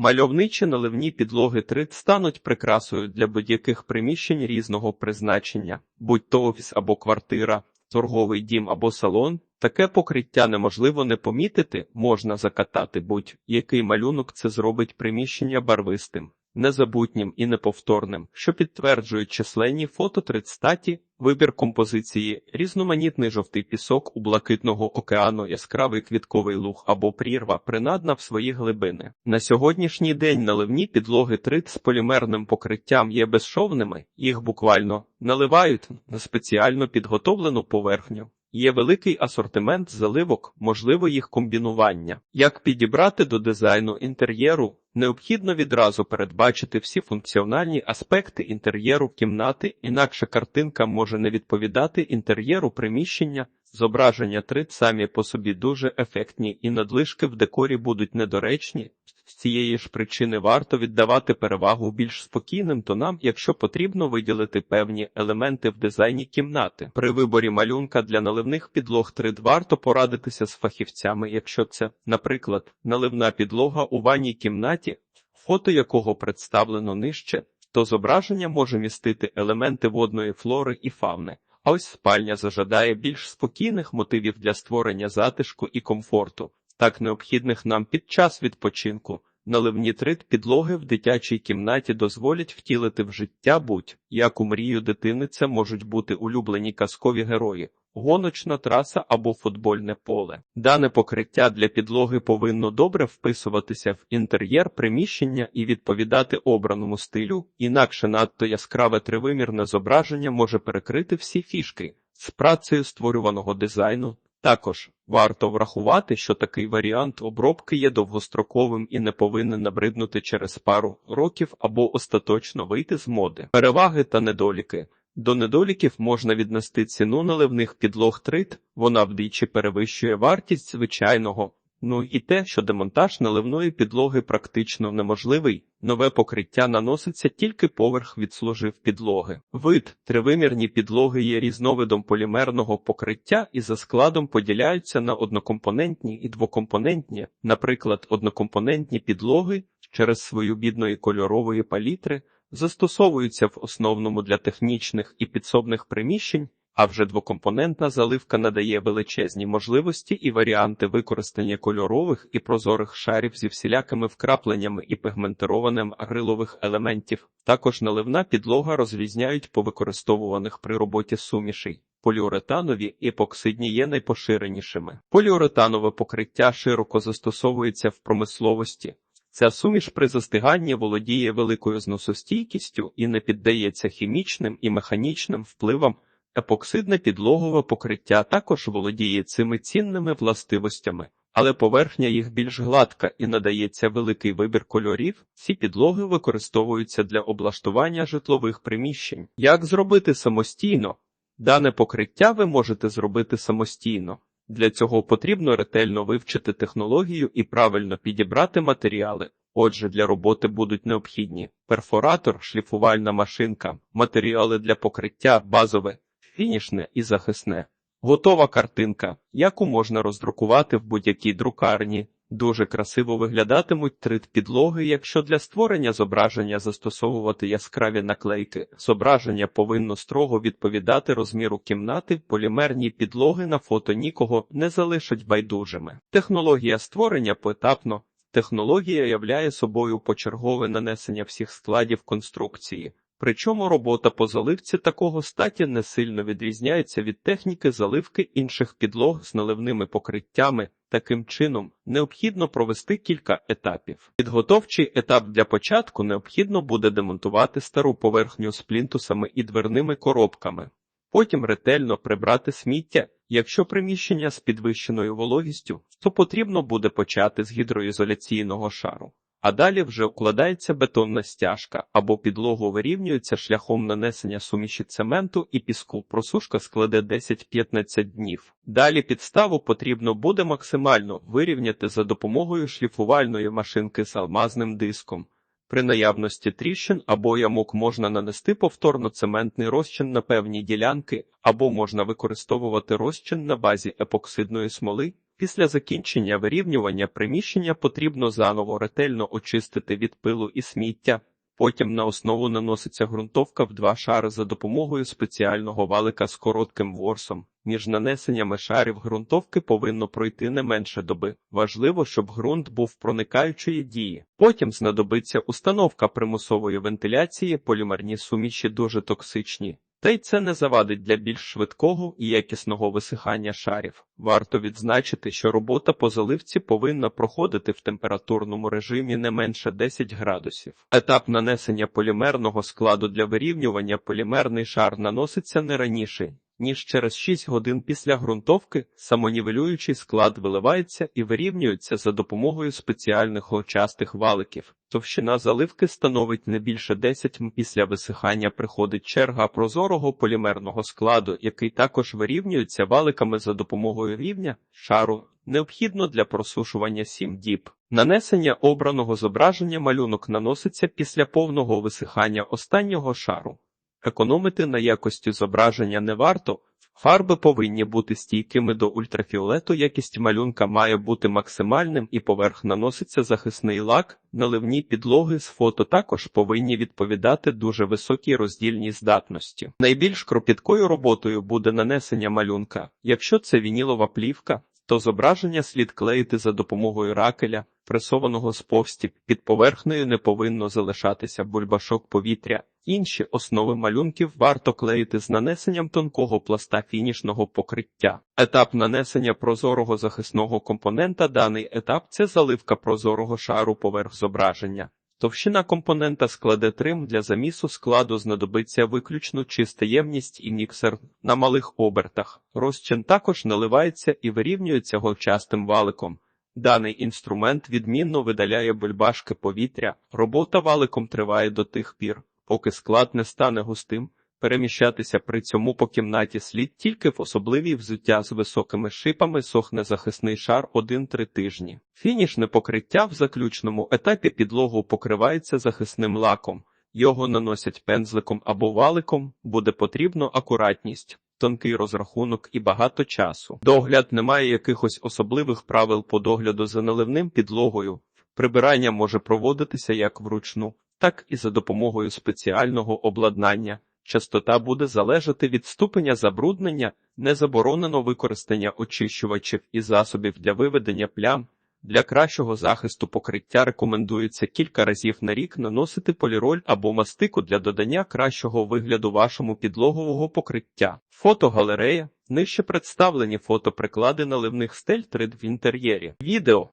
Мальовничі наливні підлоги 3 стануть прикрасою для будь-яких приміщень різного призначення, будь то офіс або квартира, торговий дім або салон. Таке покриття неможливо не помітити, можна закатати будь-який малюнок, це зробить приміщення барвистим, незабутнім і неповторним, що підтверджують численні фото 30 вибір композиції, різноманітний жовтий пісок у блакитного океану, яскравий квітковий луг або прірва принадна в свої глибини. На сьогоднішній день наливні підлоги трит з полімерним покриттям є безшовними, їх буквально наливають на спеціально підготовлену поверхню. Є великий асортимент заливок, можливо їх комбінування. Як підібрати до дизайну інтер'єру, необхідно відразу передбачити всі функціональні аспекти інтер'єру кімнати, інакше картинка може не відповідати інтер'єру приміщення. Зображення 3 самі по собі дуже ефектні і надлишки в декорі будуть недоречні. З цієї ж причини варто віддавати перевагу більш спокійним тонам, якщо потрібно виділити певні елементи в дизайні кімнати. При виборі малюнка для наливних підлог 3 варто порадитися з фахівцями, якщо це, наприклад, наливна підлога у ванній кімнаті, фото якого представлено нижче, то зображення може містити елементи водної флори і фауни. Ось спальня зажадає більш спокійних мотивів для створення затишку і комфорту, так необхідних нам під час відпочинку. Наливні трит підлоги в дитячій кімнаті дозволять втілити в життя будь-яку мрію дитини це можуть бути улюблені казкові герої, гоночна траса або футбольне поле. Дане покриття для підлоги повинно добре вписуватися в інтер'єр приміщення і відповідати обраному стилю, інакше надто яскраве тривимірне зображення може перекрити всі фішки з працею створюваного дизайну. Також варто врахувати, що такий варіант обробки є довгостроковим і не повинен набриднути через пару років або остаточно вийти з моди. Переваги та недоліки. До недоліків можна віднести ціну наливних підлог трит, вона вдвічі перевищує вартість звичайного. Ну і те, що демонтаж наливної підлоги практично неможливий, нове покриття наноситься тільки поверх відслужив підлоги. Вид тривимірні підлоги є різновидом полімерного покриття і за складом поділяються на однокомпонентні і двокомпонентні, наприклад, однокомпонентні підлоги через свою бідної кольорової палітри застосовуються в основному для технічних і підсобних приміщень. А вже двокомпонентна заливка надає величезні можливості і варіанти використання кольорових і прозорих шарів зі всілякими вкрапленнями і пігментированим акрилових елементів. Також наливна підлога розрізняють по використовуваних при роботі сумішей. Поліуретанові епоксидні є найпоширенішими. Поліуретанове покриття широко застосовується в промисловості. Ця суміш при застиганні володіє великою зносостійкістю і не піддається хімічним і механічним впливам. Епоксидне підлогове покриття також володіє цими цінними властивостями, але поверхня їх більш гладка і надається великий вибір кольорів. Ці підлоги використовуються для облаштування житлових приміщень. Як зробити самостійно? Дане покриття ви можете зробити самостійно. Для цього потрібно ретельно вивчити технологію і правильно підібрати матеріали. Отже, для роботи будуть необхідні перфоратор, шліфувальна машинка, матеріали для покриття, базове, фінішне і захисне. Готова картинка, яку можна роздрукувати в будь-якій друкарні. Дуже красиво виглядатимуть трит підлоги, якщо для створення зображення застосовувати яскраві наклейки. Зображення повинно строго відповідати розміру кімнати, полімерні підлоги на фото нікого не залишать байдужими. Технологія створення поетапно. Технологія являє собою почергове нанесення всіх складів конструкції. Причому робота по заливці такого статі не сильно відрізняється від техніки заливки інших підлог з наливними покриттями. Таким чином, необхідно провести кілька етапів. Підготовчий етап для початку необхідно буде демонтувати стару поверхню з плінтусами і дверними коробками, потім ретельно прибрати сміття. Якщо приміщення з підвищеною вологістю, то потрібно буде почати з гідроізоляційного шару. А далі вже укладається бетонна стяжка або підлогу вирівнюється шляхом нанесення суміші цементу і піску. Просушка складе 10-15 днів. Далі підставу потрібно буде максимально вирівняти за допомогою шліфувальної машинки з алмазним диском. При наявності тріщин або ямок можна нанести повторно цементний розчин на певні ділянки, або можна використовувати розчин на базі епоксидної смоли. Після закінчення вирівнювання приміщення потрібно заново ретельно очистити від пилу і сміття. Потім на основу наноситься ґрунтовка в два шари за допомогою спеціального валика з коротким ворсом. Між нанесеннями шарів ґрунтовки повинно пройти не менше доби. Важливо, щоб ґрунт був проникаючої дії. Потім знадобиться установка примусової вентиляції, полімерні суміші дуже токсичні. Та й це не завадить для більш швидкого і якісного висихання шарів. Варто відзначити, що робота по заливці повинна проходити в температурному режимі не менше 10 градусів. Етап нанесення полімерного складу для вирівнювання полімерний шар наноситься не раніше, ніж через 6 годин після ґрунтовки самонівелюючий склад виливається і вирівнюється за допомогою спеціальних очастих валиків. Товщина заливки становить не більше 10 м. Після висихання приходить черга прозорого полімерного складу, який також вирівнюється валиками за допомогою рівня шару, необхідно для просушування 7 діб. Нанесення обраного зображення малюнок наноситься після повного висихання останнього шару. Економити на якості зображення не варто. Фарби повинні бути стійкими до ультрафіолету, якість малюнка має бути максимальним і поверх наноситься захисний лак. Наливні підлоги з фото також повинні відповідати дуже високій роздільній здатності. Найбільш кропіткою роботою буде нанесення малюнка. Якщо це вінілова плівка, то зображення слід клеїти за допомогою ракеля, пресованого з повстів. Під поверхнею не повинно залишатися бульбашок повітря. Інші основи малюнків варто клеїти з нанесенням тонкого пласта фінішного покриття. Етап нанесення прозорого захисного компонента. Даний етап це заливка прозорого шару поверх зображення. Товщина компонента складе трим для замісу складу знадобиться виключно чиста ємність і міксер на малих обертах. Розчин також наливається і вирівнюється голчастим валиком. Даний інструмент відмінно видаляє бульбашки повітря. Робота валиком триває до тих пір, поки склад не стане густим. Переміщатися при цьому по кімнаті слід тільки в особливій взуття з високими шипами сохне захисний шар 1-3 тижні. Фінішне покриття в заключному етапі підлогу покривається захисним лаком. Його наносять пензликом або валиком, буде потрібно акуратність, тонкий розрахунок і багато часу. Догляд немає якихось особливих правил по догляду за наливним підлогою. Прибирання може проводитися як вручну, так і за допомогою спеціального обладнання. Частота буде залежати від ступеня забруднення, не заборонено використання очищувачів і засобів для виведення плям. Для кращого захисту покриття рекомендується кілька разів на рік наносити поліроль або мастику для додання кращого вигляду вашому підлогового покриття. Фотогалерея. Нижче представлені фотоприклади наливних стель 3D в інтер'єрі. Відео